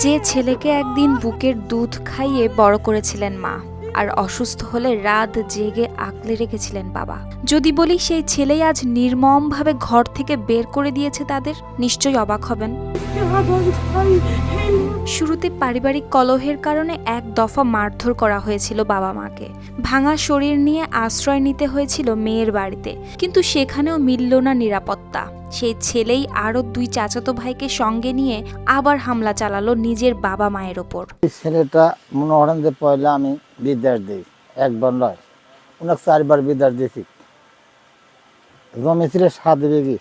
যে ছেলেকে একদিন বুকের দুধ খাইয়ে বড় করেছিলেন মা, আর অসুস্থ হলে রাত জেগে আঁকলে রেখেছিলেন বাবা। যদি বলি সেই ছেলেই আজ নির্মমভাবে ঘর থেকে বের করে দিয়েছে তাদের, নিশ্চয়ই অবাক হবেন। শুরুতে পারিবারিক কলহের কারণে এক দফা মারধর করা হয়েছিল বাবা মাকে। ভাঙা শরীর নিয়ে আশ্রয় নিতে হয়েছিল মেয়ের বাড়িতে, কিন্তু সেখানেও মিলল না নিরাপত্তা। সেই ছেলেই আরও দুই চাচাতো ভাইকে সঙ্গে নিয়ে আবার হামলা চালালো নিজের বাবা মায়ের ওপর। ছেলেটা মনে করেন যে পয়লা আমি বিদ্যার দিই, একবার নয় অনেক চারবার বিদ্যার দিয়েছি। জমি ছিল সাত বিঘি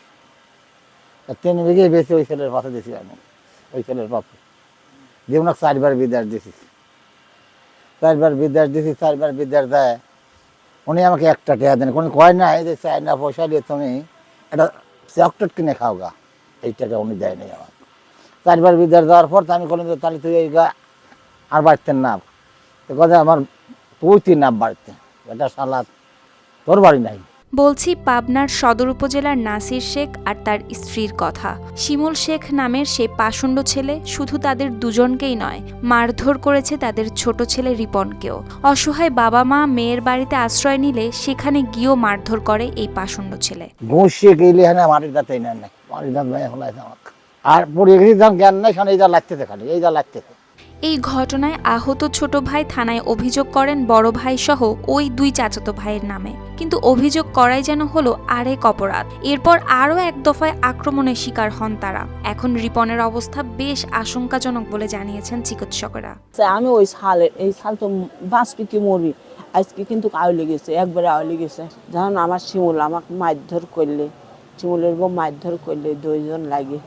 তিন বিঘি বেশি ওই ছেলের পাশে দিয়েছি আমি, ওই ছেলের পাশে দিয়ে ওনাকে চারবার বিদ্যার দিয়েছি। চারবার বিদ্যার দিয়েছি, চারবার বিদ্যার দেয়। উনি আমাকে একটা টেয়া দেন কোনো কয় না, এই যে চাই না, পয়সা দিয়ে তুমি একটা চকলেট কিনে খাও গা এই টাকা উনি দেয় নাই আমার। চারবার বিদায় দেওয়ার পর আমি বললাম যে তাহলে তুই এই গা আর বাড়তেন না। কথা আমার তুই তুই নাম বাড়তে। এটা সালাদ তোর বাড়ি নাই। বলছি পাবনার সদর উপজেলার নাসির শেখ আর তার স্ত্রীর কথা। শিমুল শেখ নামের সেই পাষণ্ড ছেলে শুধু তাদের দুজনকেই নয়, মারধর করেছে তাদের ছোট ছেলে রিপনকেও। অসহায় বাবা মা মেয়ের বাড়িতে আশ্রয় নিলে সেখানে গিয়েও মারধর করে এই পাষণ্ড ছেলে। আর পড়ে গেছি জ্ঞান নাই এই যা লাগতেছে খালি, এই যা লাগতেছে। এই ঘটনায় আহত ছোট ভাই থানায় অভিযোগ করেন, বড় ভাই সহ ওই দুই চাচাতো ভাইয়ের নামে। কিন্তু অভিযোগ করাই যেন হলো আরেক অপরাধ। এরপর আরও এক দফায় আক্রমণের শিকার হন তারা। এখন রিপনের অবস্থা বেশ আশঙ্কাজনক বলে জানিয়েছেন চিকিৎসকরা। আমি ওই সালের এই সাল তো বাঁচবি কি মরবি? আজকে কিন্তু আউলে গেছে, একবারে আউলে গেছে। যখন আমার শিমুল আমাকে মারধর করলে, শিমুলের বউ মারধর করলে দুইজন লাগে।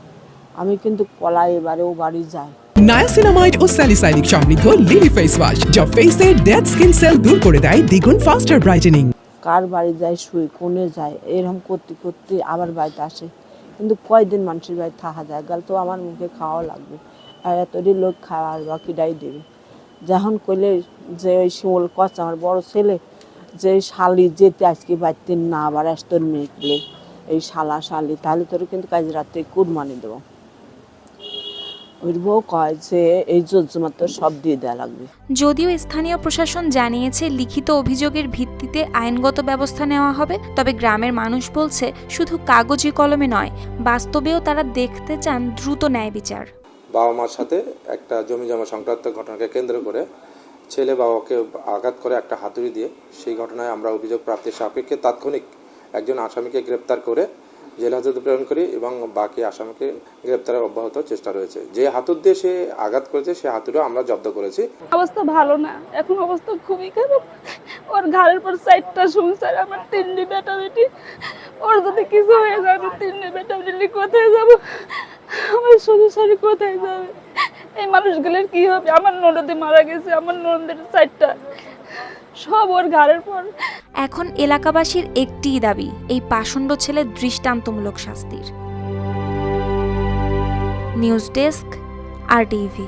আমি কিন্তু কলা এবারেও বাড়ি যাই। নায়াসিনামাইড ও স্যালিসাইলিক সমৃদ্ধ লিলি ফেস ওয়াশ যা ফেসের ডেড স্কিন সেল দূর করে দেয় দ্বিগুণ ফাস্টার ব্রাইটেনিং কার বাড়ি যায় শুই কোনে যায় এরকম করতে করতে আবার বাড়িতে আসে। কিন্তু কয়দিন মানুষের বাড়ি থাকা যায়? গেল তো আমার মুখে খাওয়া লাগবে। আর এতটি লোক খাওয়ার বাকিটাই দেবে। যখন কইলে যে ওই শিমুল কচ আমার বড় ছেলে যে শালি যেতে আজকে বাড়িতে না আবার আস তোর মেয়েগুলো এই শালা শালি তাহলে তোর কিন্তু কাজ রাত্রে কুরবানি দেবো। বউ কয় যে এই সব দিয়ে দেওয়া লাগবে। যদিও স্থানীয় প্রশাসন জানিয়েছে লিখিত অভিযোগের ভিত্তিতে আইনগত ব্যবস্থা নেওয়া হবে তবে গ্রামের মানুষ বলছে শুধু কাগজে কলমে নয় বাস্তবেও তারা দেখতে চান দ্রুত ন্যায় বিচার। বাবা মার সাথে একটা জমি জমা সংক্রান্ত ঘটনাকে কেন্দ্র করে ছেলে বাবাকে আঘাত করে একটা হাতুড়ি দিয়ে সেই ঘটনায় আমরা অভিযোগ প্রাপ্তির সাপেক্ষে তাৎক্ষণিক একজন আসামিকে গ্রেপ্তার করে জেল হাজতে প্রেরণ করি এবং বাকি আসামিকে গ্রেপ্তারের অব্যাহত চেষ্টা রয়েছে। যে হাতুর দিয়ে সে আঘাত করেছে, সে হাতুড়িও আমরা জব্দ করেছি। অবস্থা ভালো না। এখন অবস্থা খুবই খারাপ। ওর ঘাড়ের পর সাইডটা সংসার আমার তিনটি বেটা বেটি ওর যদি কিছু হয়ে যায়, আমি তিনটি বেটা বেটি কোথায় যাব? আমার সংসারে কোথায় যাবে? এই মানুষগুলোর কি হবে? আমার ননদে মারা গেছে, আমার ননদের সাইডটা। সব ওর ঘাড়ের পর এখন এলাকাবাসীর একটিই দাবি, এই পাষণ্ড ছেলের দৃষ্টান্তমূলক শাস্তির। নিউজ ডেস্ক, আর টিভি